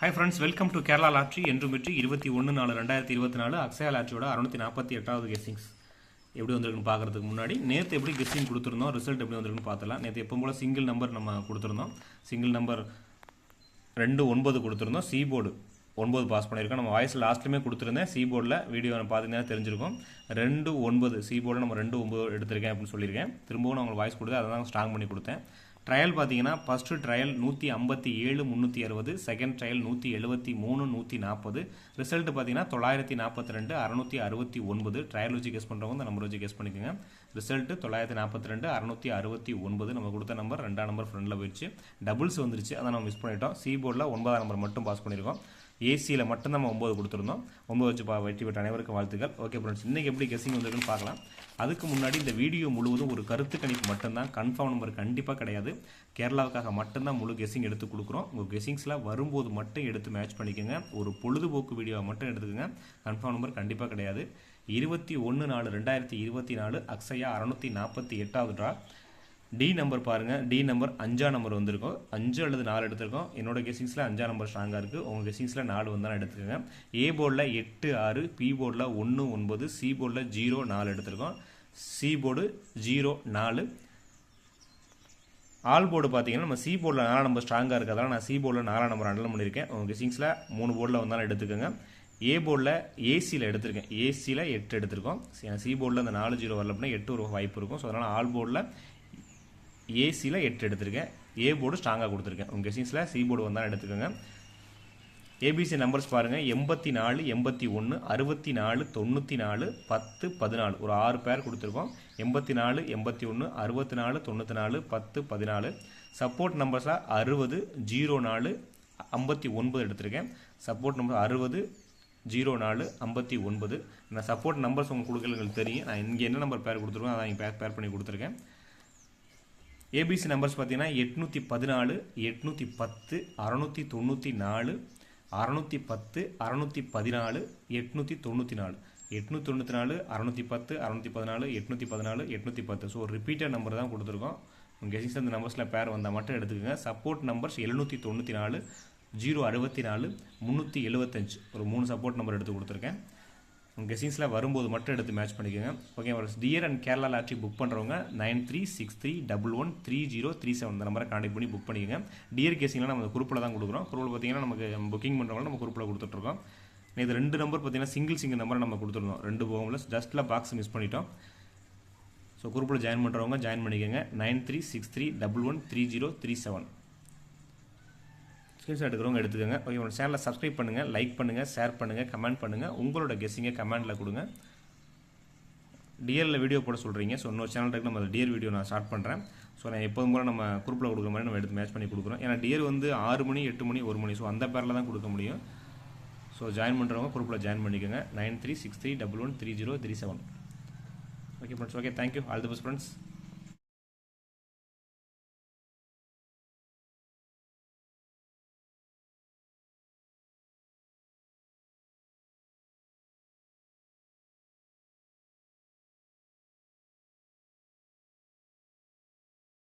Hi friends welcome to Kerala lottery என்றும் வெற்றி இருபத்தி ஒன்று நாலு ரெண்டாயிரத்தி இருபத்தி நாலு அக்ஷயா லாட்ரியோட அறுநூத்தி நாற்பத்தி எட்டாவது கெஸ்ஸிங்ஸ் எப்படி வந்திருக்குன்னு பார்க்கறதுக்கு முன்னாடி நேற்று எப்படி கெஸ்ஸிங் கொடுத்துருந்தோம் ரிசல்ட் எப்படி வந்திருக்குன்னு பார்த்தலாம் நேற்று எப்போ போல் சிங்கிள் நம்பர் நம்ம கொடுத்துருந்தோம். சிங்கிள் நம்பர் ரெண்டு ஒன்பது கொடுத்துருந்தோம். சி போர்டு ஒன்பது பாஸ் பண்ணியிருக்கோம். நம்ம வாய்ஸ் லாஸ்ட்லேயுமே கொடுத்துருந்தேன். சி போர்டில் வீடியோ பார்த்தீங்கன்னா தெரிஞ்சிருக்கும். ரெண்டு ஒன்பது சி போர்டில் நம்ம ரெண்டு ஒன்பது எடுத்திருக்கேன் அப்படின்னு சொல்லியிருக்கேன். திரும்பவும் நான் உங்களுக்கு வாய்ஸ் கொடுத்து அதை தான் ஸ்ட்ராங் பண்ணி கொடுத்தேன். ட்ரையல் பார்த்தீங்கன்னா ஃபஸ்ட்டு ட்ரையல் நூற்றி ஐம்பத்தி ஏழு முந்நூற்றி அறுபது செகண்ட் ட்ரையல் நூற்றி எழுபத்தி மூணு நூற்றி நாற்பது ரிசல்ட் பார்த்தீங்கன்னா தொள்ளாயிரத்தி நாற்பத்தி ரெண்டு அறநூற்றி அறுபத்தி ஒன்பது ட்ரையல் வச்சு கெஸ் பண்ணுறவங்க இந்த நம்பர் வச்சு கெஸ் பண்ணிக்கோங்க. ரிசல்ட் தொள்ளாயிரத்தி நாற்பத்தி ரெண்டு அறநூற்றி அறுபத்தி ஒன்பது நம்ம கொடுத்த நம்பர் ரெண்டாம் நம்பர் ஃப்ரெண்டில் போயிடுச்சு. டபுள்ஸ் வந்துருச்சு. அதை நம்ம மிஸ் பண்ணிட்டோம். சி போர்டில் ஒன்பதாம் நம்பர் மட்டும் பாஸ் பண்ணியிருக்கோம். ஏசியில் மட்டும் நம்ம ஒம்பது கொடுத்துருந்தோம். ஒம்பது வச்சு பா வெற்றி பெற்ற அனைவருக்கும் வாழ்த்துக்கள். ஓகே ஃப்ரெண்ட்ஸ் இன்றைக்கி எப்படி கெஸ்ஸிங் வந்திருக்குன்னு பார்க்கலாம். அதுக்கு முன்னாடி இந்த வீடியோ முழுவதும் ஒரு கருத்து கணிப்பு மட்டும்தான். கன்ஃபார்ம் நம்பர் கண்டிப்பாக கிடையாது. கேரளாவுக்காக மட்டும்தான் முழு கெஸிங் எடுத்து கொடுக்குறோம். உங்கள் கெஸிங்ஸில் வரும்போது மட்டும் எடுத்து மேட்ச் பண்ணிக்கோங்க. ஒரு பொழுதுபோக்கு வீடியோவை மட்டும் எடுத்துக்கோங்க. கன்ஃபார்ம் நம்பர் கண்டிப்பாக கிடையாது. இருபத்தி ஒன்று நாலு ரெண்டாயிரத்தி இருபத்தி நாலு அக்ஸயா அறநூற்றி நாற்பத்தி எட்டாவது ட்ரா டி நம்பர் பாருங்கள் டி நம்பர் அஞ்சா நம்பர் வந்திருக்கும். அஞ்சு அல்லது நாலு எடுத்திருக்கோம். என்னோட கெஸிங்ஸில் அஞ்சா நம்பர் ஸ்ட்ராங்காக இருக்குது உங்கள் கெஸிங்ஸில் நாலு வந்தாலும் எடுத்துக்கோங்க. ஏ போர்டில் எட்டு ஆறு பி போர்டில் ஒன்று ஒன்பது சி போர்டில் ஜீரோ நாலு எடுத்திருக்கோம். சி போர்டு ஜீரோ நாலு. ஆல் போர்டு பார்த்தீங்கன்னா நம்ம சி போர்டில் நாலாம் நம்பர் ஸ்ட்ராங்காக இருக்கிறதால நான் சி போர்டில் நாலாம் நம்பர் அண்டல் பண்ணியிருக்கேன். உங்கள் கெஸிங்ஸில் மூணு போர்டில் வந்தாலும் எடுத்துக்கோங்க. ஏ போர்டில் ஏசியில் எடுத்திருக்கேன். ஏசியில் எட்டு எடுத்திருக்கோம். சி போர்டில் அந்த நாலு ஜீரோ வரல அப்படின்னா எட்டு ஒரு வாய்ப்பு இருக்கும். ஸோ அதனால் ஆல் போர்டில் ஏசியில் எட்டு எடுத்திருக்கேன். ஏ போர்டு ஸ்ட்ராங்காக கொடுத்துருக்கேன். உங்கள் கெஸிங்ஸில் சி போர்டு வந்தால் எடுத்துக்கோங்க. ஏபிசி நம்பர்ஸ் பாருங்கள் எண்பத்தி நாலு எண்பத்தி ஒன்று அறுபத்தி நாலு தொண்ணூற்றி நாலு பத்து பதினாலு. ஒரு ஆறு பேர் கொடுத்துருக்கோம். எண்பத்தி நாலு எண்பத்தி ஒன்று அறுபத்தி நாலு தொண்ணூற்றி நாலு பத்து பதினாலு. சப்போர்ட் நம்பர்ஸாக அறுபது ஜீரோ நாலு ஐம்பத்தி ஒன்பது எடுத்திருக்கேன். சப்போர்ட் நம்பர் அறுபது ஜீரோ நாலு ஐம்பத்தி ஒன்பது நான் சப்போர்ட் நம்பர்ஸ் உங்களுக்கு கொடுக்கல எங்களுக்கு தெரியும். நான் இங்கே என்ன நம்பர் பேர் கொடுத்துருக்கோம் அதான் பேர் பேர் பண்ணி கொடுத்துருக்கேன். ஏபிசி நம்பர்ஸ் பார்த்தீங்கன்னா எட்நூற்றி பதினாலு எட்நூற்றி பத்து அறநூற்றி தொண்ணூற்றி நாலு அறநூற்றி பத்து அறநூற்றி பதினாலு எட்நூற்றி தொண்ணூற்றி நாலு. எட்நூற்றி தொண்ணூற்றி நாலு அறநூற்றி பத்து அறநூற்றி பதினாலு எட்நூற்றி பதினாலு எட்நூற்றி பத்து. ஸோ ரிப்பீட்டட் நம்பர் தான் கொடுத்துருக்கோம். உங்கள் கெசிங்ஸ் அந்த நம்பர்ஸில் பேர் வந்தால் மட்டும் எடுத்துக்கோங்க. சப்போர்ட் நம்பர்ஸ் எழுநூற்றி தொண்ணூற்றி நாலு ஜீரோ அறுபத்தி நாலு முந்நூற்றி எழுபத்தஞ்சு ஒரு மூணு சப்போர்ட் நம்பர் எடுத்து கொடுத்துருக்கேன். கெஸிங்ஸில் வரும்போது மட்டும் எடுத்து மேட்ச் பண்ணிக்கோங்க. ஓகே ஒரு dear and Kerala lottery book பண்ணுறவங்க nine three six three double one three zero three seven இந்த நம்பரை காண்டக்ட் பண்ணி புக் பண்ணிக்கோங்க. டியர் கேசிங்லாம் நம்ம குரூப்பில் தான் கொடுக்குறோம். குரூப்பில் பார்த்தீங்கன்னா நமக்கு புக்கிங் பண்ணுறவங்க நம்ம குரூப்பில் கொடுத்துட்ருக்கோம் இது ரெண்டு நம்பர் பார்த்தீங்கன்னா சிங்கிள் சிங்கிள் நம்பரை நம்ம கொடுத்துருந்தோம் ரெண்டு போகமில் ஜஸ்ட்டில் பாக்ஸ் மிஸ் பண்ணிட்டோம். ஸோ குரூப்பில் ஜாயின் பண்ணுறவங்க ஜாயின் பண்ணிக்கோங்க. Nine three six three double one three zero three seven screenshot எடுக்கிறவங்க எடுத்துக்கோங்க. ஓகே உங்களோட சேனலை சப்ஸ்கிரைப் பண்ணுங்கள் லைக் பண்ணுங்கள் ஷேர் பண்ணுங்கள் கமெண்ட் பண்ணுங்கள் உங்களோட கெஸ்ஸிங்கை கமெண்ட்டில் கொடுங்க. டிஎல்ல வீடியோ போட சொல்கிறீங்க ஸோ இன்னொரு சேனல் இருக்குது நம்ம டியர் வீடியோ நான் ஸ்டார்ட் பண்ணுறேன் ஸோ நான் எப்போதும் போல நம்ம குரூப்பில் கொடுக்குற மாதிரி நம்ம எடுத்து மேட்ச் பண்ணி கொடுக்குறோம். ஏன்னா டியர் வந்து ஆறு மணி எட்டு மணி ஒரு மணி. ஸோ அந்த பேரில் தான் கொடுக்க முடியும். ஸோ ஜாயின் பண்ணுறவங்க குரூப்பில் ஜாயின் பண்ணிக்கோங்க. Nine three six three double one three zero three seven okay friends okay thank you all the best friends